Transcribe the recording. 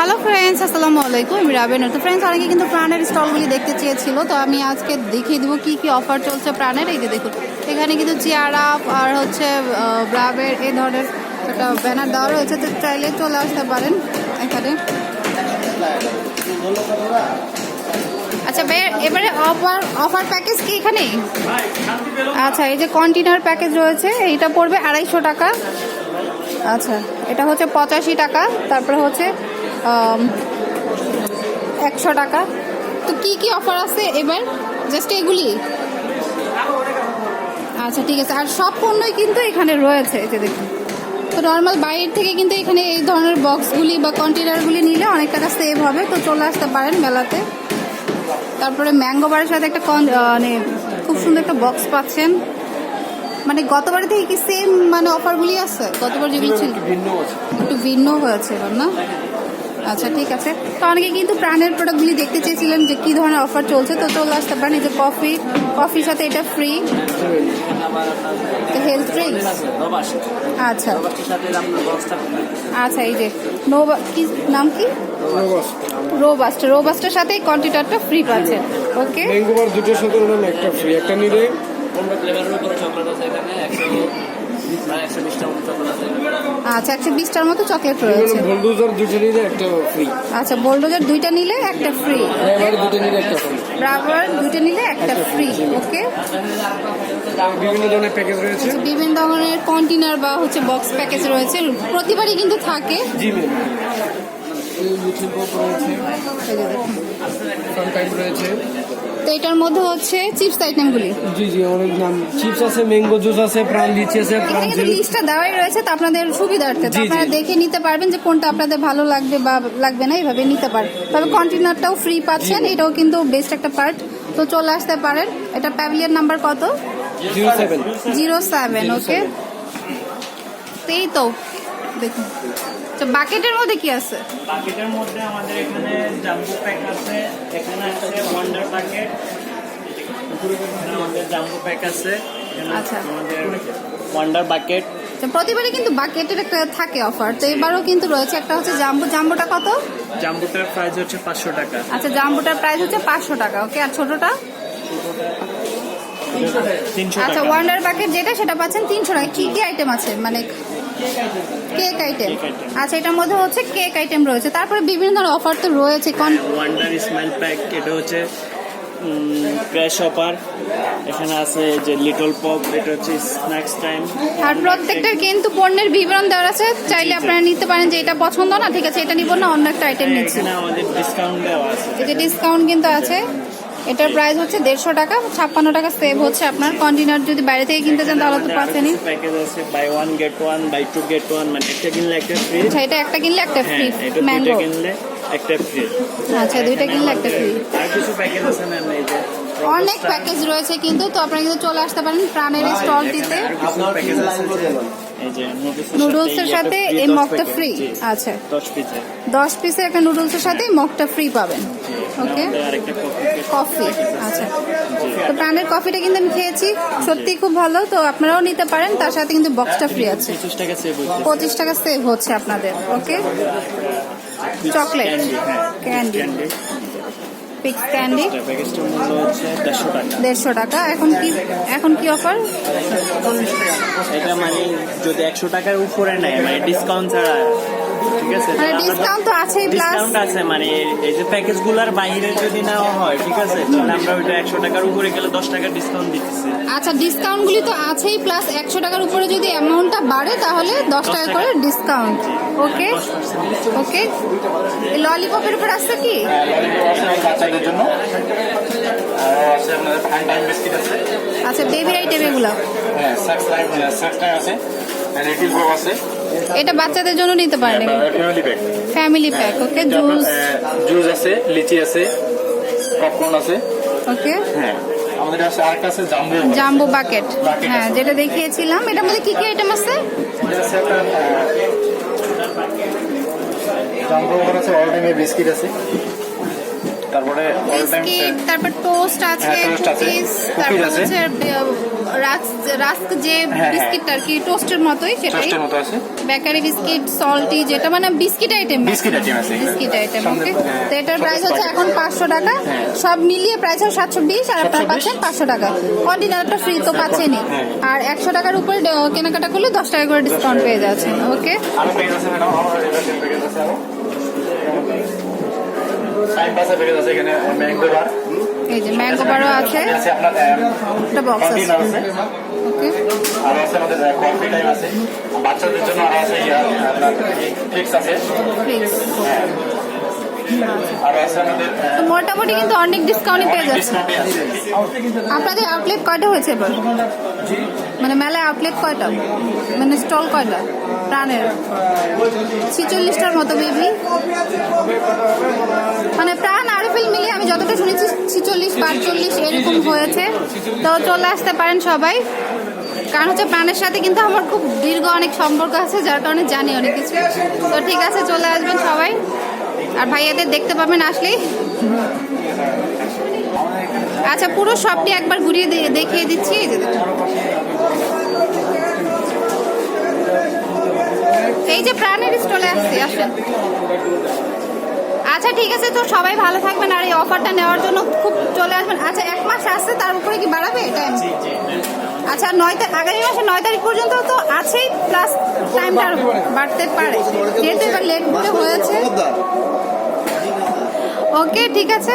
Hello friends আসসালামু আলাইকুম আমি তো ফ্রেন্ডস অনেকে কিন্তু প্রাণের স্টলগুলি দেখতে চেয়েছিল। তো আমি আজকে দেখিয়ে দেবো কী কী অফার চলছে প্রাণের। এই যে দেখুন, এখানে কিন্তু চেয়ার আপ আর হচ্ছে ব্রাবের এই ধরনের একটা ব্যানার দেওয়া রয়েছে। তো চাইলে চলে আসতে পারেন এখানে। আচ্ছা এবারে অফার অফার প্যাকেজ কি এখানে? আচ্ছা এই যে কন্টেনার প্যাকেজ রয়েছে, এইটা পড়বে আড়াইশো টাকা। আচ্ছা এটা হচ্ছে পঁচাশি টাকা। তারপরে হচ্ছে একশো টাকা। তো কি কি অফার আছে এবার? জাস্ট এগুলি? আচ্ছা ঠিক আছে। আর সব পণ্যই কিন্তু এখানে রয়েছে যে দেখুন। তো নর্মাল বাইরের থেকে কিন্তু এখানে এই ধরনের বক্সগুলি বা কন্টেনারগুলি নিলে অনেক টাকা সেভ হবে। তো চলে আসতে পারেন মেলাতে। তারপরে ম্যাঙ্গো বারের সাথে একটা কন- মানে খুব সুন্দর একটা বক্স পাচ্ছেন। মানে গতবার থেকে কি সেম মানে অফারগুলি আছে? গতবার যেগুলো ছিল। একটু ভিন্ন হয়েছে এবার না? আচ্ছা ঠিক আছে। তো অনেকে কিন্তু প্রাণের প্রোডাক্টগুলি দেখতে চেয়েছিলেন যে কি ধরনের অফার চলছে। তো চলে আসতে পারেন এই যে কফি কফির সাথে এটা ফ্রি হেলথ ড্রিঙ্কস আচ্ছা। আচ্ছা এই যে নো কি নাম কি? রোবাস্ট রোবাস্টের সাথে কন্টিনারটা ফ্রি পাচ্ছেন। ওকে দুটোর সাথে একটা ফ্রি একটা নিলে আচ্ছা একশো বিশটার মতো চকলেট রয়েছে। ভলডুজার দুটো নিলে একটা ফ্রি আচ্ছা বোল্ডোজার দুইটা নিলে একটা ফ্রি দুটো নিলে একটা ফ্রি রাবার দুইটা নিলে একটা ফ্রি ওকে বিভিন্ন ধরনের প্যাকেজ রয়েছে। বিভিন্ন ধরনের কন্টেনার বা হচ্ছে বক্স প্যাকেজ রয়েছে। প্রতিবারই কিন্তু থাকে। জি ম্যাম রয়েছে রয়েছে। তো এটার মধ্যে হচ্ছে চিপস আইটেমগুলি। জি জি অনেক নাম। চিপস আছে ম্যাঙ্গো জুস আছে প্রাণ লিচি আছে প্রাণ কিন্তু লিস্টটা দেওয়াই রয়েছে তো আপনাদের সুবিধার্থে। তো। আপনারা দেখে নিতে পারবেন যে কোনটা আপনাদের ভালো লাগবে বা লাগবে না এইভাবে নিতে পারেন। তবে কন্টেনারটাও ফ্রি পাচ্ছেন এটাও কিন্তু বেস্ট একটা পার্ট তো চলে আসতে পারেন। এটা প্যাভিলিয়ন নাম্বার কত? Zero seven. Zero seven okay এই তো দেখুন। তো বাকেটের মধ্যে কি আছে? প্যাকেটের মধ্যে আমাদের এখানে জাম্বো প্যাক আছে এখানে আছে ওয়ান্ডার আমাদের জাম্বো প্যাক আছে আচ্ছা। আমাদের ওয়ান্ডার বাকেট প্রতিবারই কিন্তু বাকেটের একটা থাকে অফার তো এবারও কিন্তু রয়েছে একটা হচ্ছে জাম্বু জাম্বুটা কত? জাম্বুটার প্রাইস হচ্ছে পাঁচশো টাকা। আচ্ছা জাম্বুটার প্রাইস হচ্ছে পাঁচশো টাকা ওকে আর ছোটটা? আচ্ছা ওয়ান্ডার প্যাকেট যেটা সেটা পাচ্ছেন তিনশো টাকা। কি কি আইটেম আছে? মানে কেক আইটেম আচ্ছা এটার মধ্যে হচ্ছে কেক আইটেম রয়েছে। তারপরে বিভিন্ন ধরনের অফার তো রয়েছে। কন ওয়ান্ডার স্মাইল প্যাক এটা হচ্ছে ক্র্যাশ অপার এখানে আছে যে লিটল পপ এটা হচ্ছে স্ন্যাক্স টাইম আর প্রত্যেকটার কিন্তু পণ্যের বিবরণ দেওয়া আছে। চাইলে আপনারা নিতে পারেন যে এটা পছন্দ না ঠিক আছে এটা নিব না অন্য একটা আইটেম নিচ্ছি। এখানে আমাদের ডিসকাউন্ট দেওয়া আছে। ডিসকাউন্ট কিন্তু আছে। এটার প্রাইস হচ্ছে দেড়শো টাকা ছাপ্পান্ন টাকা সেভ হচ্ছে আপনার। কন্টেনার যদি বাইরে থেকে কিনতে চান তাহলে তো পাচ্ছেনই প্যাকেজ আছে buy one get one buy two get one মানে একটা কিনলে একটা ফ্রি আচ্ছা এটা একটা কিনলে একটা ফ্রি হ্যাঁ ম্যাঙ্গো কিনলে একটা ফ্রি আচ্ছা দুইটা কিনলে একটা ফ্রি আর কিছু প্যাকেজ আছে ম্যাম এই যে অনেক প্যাকেজ রয়েছে কিন্তু তো আপনারা কিন্তু চলে আসতে পারেন প্রাণের স্টল দিতে। কিছু প্যাকেজ আছে? এই যে নুডলসের সাথে এই মগটা ফ্রি আচ্ছা। দশ পিসে দশ পিসের একটা নুডলসের সাথে মগটা ফ্রি পাবেন ওকে কফি আচ্ছা। তো প্রাণের কফিটা কিন্তু আমি খেয়েছি সত্যি খুব ভালো তো আপনারাও নিতে পারেন তার সাথে কিন্তু বক্সটা ফ্রি আছে। পঁচিশ টাকা সেভ হচ্ছে। আপনাদের ওকে চকলেট হ্যাঁ। ক্যান্ডি পিক্স ক্যান্ডি দেড়শো টাকা। এখন কি এখন কি অফার এটা মানে যদি একশো টাকার উপরে নেয় মানে ডিসকাউন্ট ছাড়া। ঠিক আছে মানে ডিসকাউন্ট তো আছেই প্লাস ডিসকাউন্ট আছে মানে এই যে প্যাকেজগুলার বাইরে যদি নেওয়া হয় ঠিক আছে তাহলে আমরা ওইটা একশো টাকার উপরে গেলে দশ টাকা ডিসকাউন্ট দিতেছি। আচ্ছা ডিসকাউন্টগুলি তো আছেই প্লাস একশো টাকার উপরে যদি অ্যামাউন্টটা বাড়ে তাহলে দশ টাকা করে ডিসকাউন্ট ওকে ওকে ললিপপের উপর আসছে কি বাচ্চাদের জন্য আর আছে আপনাদের ফাইন টাইম বিস্কিট আছে আচ্ছা বেবি আইটেম এগুলো হ্যাঁ টাইম সাক্স টাইম আছে লিটিল পপ আছে। এটা বাচ্চাদের জন্য নিতে পারেন। Family pack family pack okay juice juice আছে লিচি আছে পপকর্ন আছে। ওকে হ্যাঁ আমাদের আছে আরেকটা আছে জাম্বো জাম্বো বাকেট হ্যাঁ যেটা দেখিয়েছিলাম এটার মধ্যে কি কি আইটেম আছে? জাম্বো আছে অল টাইমে বিস্কিট আছে। তারপরে বিস্কিট তারপর টোস্ট আছে হ্যাঁ, আছে, কুকিজ তারপর আছে। হচ্ছে রাস্ক রাস্ক যে হ্যাঁ। বিস্কিটটা আর কি টোস্টের মতোই সেটাই। ট্রাস্টের মতো আছে। বেকারি বিস্কিট সল্টি যেটা মানে বিস্কিট আইটেম বিস্কিট আইটেম আছে। বিস্কিট আইটেম ওকে হ্যাঁ, তো এটার প্রাইস হচ্ছে এখন পাঁচশো টাকা। হ্যাঁ। সব মিলিয়ে প্রাইস সাতশো বিশ আর আপনারা 720 পাচ্ছেন পাঁচশো টাকা। কন্টিনারটা ফ্রি তো পাচ্ছেনই। হ্যাঁ। আর একশো টাকার উপরে কেনাকাটা করলে দশ টাকা করে ডিসকাউন্ট পেয়ে যাচ্ছেন ওকে আরও প্যাকেজ আছে ম্যাডাম আমার এটা আছে টাইম আছে এখানে ম্যাঙ্গো বার এই যে ম্যাঙ্গো বারও আছে। আছে আপনার একটা বক্স আছে। ওকে। আর আছে আমাদের কফি টাইম আছে। বাচ্চাদের জন্য আর আছে আপনার ফিক্স আছে। প্লিজ আর আছে আমাদের আহ, তো মোটামুটি কিন্তু অনেক ডিসকাউন্টই পেয়ে যাচ্ছে। আপনাদের আউটলেট কয়টা হয়েছে এবার? মানে মেলায় আউটলেট কয়টা? মানে স্টল কয়টা? প্রাণের। ছিচল্লিশটার মতো বেবি মানে প্রাণ আরএফএল মিলিয়ে আমি যতটা শুনেছি, ছিচল্লিশ, পাঁচচল্লিশ এরকম হয়েছে। তো চলে আসতে পারেন সবাই। কারণ হচ্ছে প্রাণের সাথে কিন্তু আমার খুব দীর্ঘ অনেক সম্পর্ক আছে, যার কারণে জানি অনেক কিছু। তো ঠিক আছে, চলে আসবেন সবাই। আর ভাইয়াদের দেখতে পাবেন আসলেই। আচ্ছা পুরো শপটি একবার ঘুরিয়ে দেখিয়ে দিচ্ছি। এই যে দেখুন। এই যে আসছি আসেন। আচ্ছা ঠিক আছে তো সবাই ভালো থাকবেন। আর এই অফারটা নেওয়ার জন্য খুব চলে আসবেন। আচ্ছা এক মাস আসছে তার উপরে কি বাড়াবে টাইম আচ্ছা নয় আগামী মাসে নয় তারিখ পর্যন্ত তো আছেই প্লাস টাইমটা বাড়তে পারে। যেহেতু এবার লেট করে হয়েছে। ওকে ঠিক আছে।